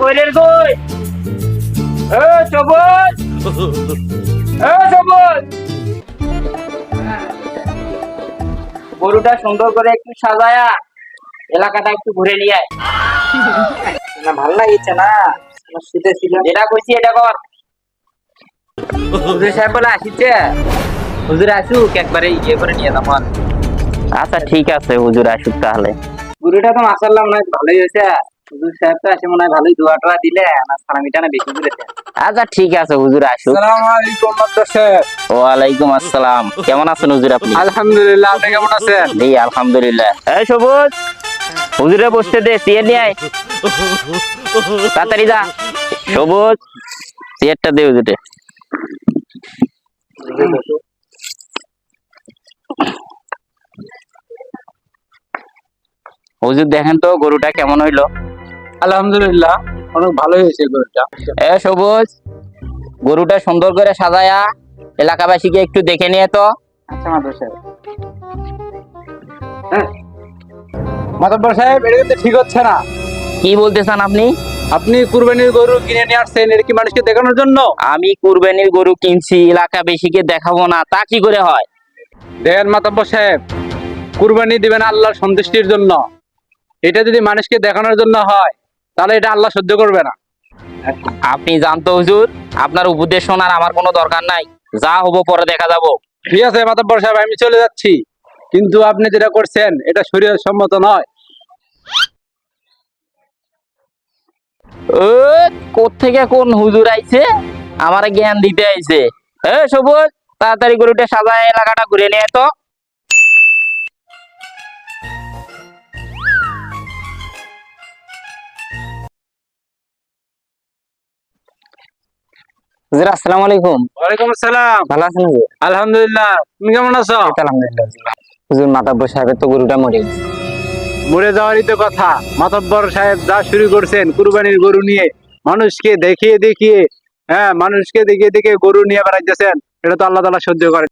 কইরের কই? সবুজ! সবুজ! গরুটা সুন্দর করে একটু সাজায়া এলাকাটা একটু ঘুরে নিয়ে আয়। না ভালো লাগিছে না। শীতে ছিল যেটা কইছি এটা কর। হুজুর সাহেব বলে আসিছে। হুজুর আসুক একবারে ইয়ে করে নিয়ে যাব আচ্ছা ঠিক আছে হুজুর আসুক তাহলে। গুরুটা তো মাসাল্লাহ মনে হয় ভালোই হয়েছে। হুজুর সাহেব তো এসে মনে হয় ভালোই দোয়া টোয়া দিলে সালামিটা না বেশি করেছে আচ্ছা ঠিক আছে হুজুর আসুক। আসসালামু আলাইকুম মাদ্রাস। সাহেব ওয়ালাইকুম আসসালাম। কেমন আছেন হুজুর আপনি? আলহামদুলিল্লাহ আপনি কেমন আছেন? জি আলহামদুলিল্লাহ। এই সবুজ হুজুরে বসতে দে চেয়ার নিয়ে আয়। তাড়াতাড়ি যা। সবুজ চেয়ারটা দে হুজুরে। হুজুর দেখেন তো গরুটা কেমন হইল? আলহামদুলিল্লাহ অনেক ভালো হয়েছে গরুটা। এ সবুজ গরুটা সুন্দর করে সাজায়া এলাকাবাসীকে একটু দেখে নিয়ে তো। আচ্ছা সাহেব মাতব্বর সাহেব এটা কিন্তু ঠিক হচ্ছে না। কি বলতেছেন আপনি? আপনি কুরবানির গরু কিনে নিয়ে আসছেন এটা কি মানুষকে দেখানোর জন্য? আমি কুরবানির গরু কিনছি এলাকা বেশিকে দেখাবো না তা কি করে হয়? দেখেন মাতব্বর সাহেব কুরবানি দিবেন আল্লাহর সন্তুষ্টির জন্য। এটা যদি মানুষকে দেখানোর জন্য হয় তাহলে এটা আল্লাহ সহ্য করবে না। আপনি জানতো হুজুর আপনার উপদেশ শোনার আমার কোনো দরকার নাই। যা হব পরে দেখা যাব। ঠিক আছে মাতব্বর সাহেব আমি চলে যাচ্ছি। কিন্তু আপনি যেটা করছেন এটা শরীর সম্মত নয় কোত্থেকে কোন হুজুর আইছে? আমার জ্ঞান দিতে আইছে। এ সবুজ তাড়াতাড়ি গরুটা সাজায় এলাকাটা ঘুরে নিয়ে তো। হুজুর আসসালামু আলাইকুম। ওয়ালাইকুম আসসালাম। ভালো আছেন হুজুর? আলহামদুলিল্লাহ। তুমি কেমন আছো? আলহামদুলিল্লাহ। হুজুর মাতাব্বর সাহেবের তো গরুটা মরে গেছে। মরে যাওয়ারই তো কথা। মাতব্বর সাহেব যা শুরু করছেন কুরবানির গরু নিয়ে মানুষকে দেখিয়ে দেখিয়ে হ্যাঁ মানুষকে দেখিয়ে দেখিয়ে গরু নিয়ে বেড়াইতেছেন এটা তো আল্লাহ তালা সহ্য করে